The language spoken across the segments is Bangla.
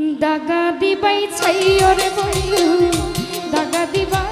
দাগা দিবাই ছাই ওরে বন্ধু দাগা দিবাই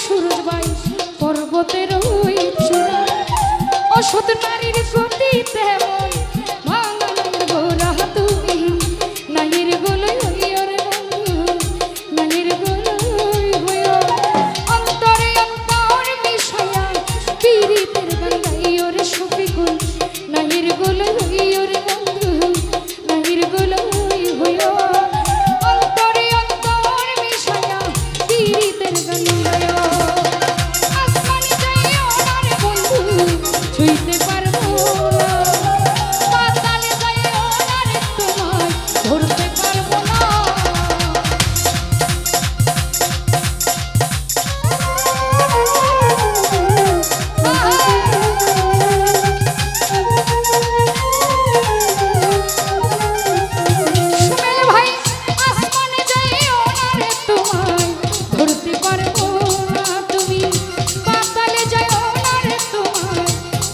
সুরজ ভাই পর্বতের ওই চূড়া। অসৎ নারীর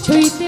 Sweet.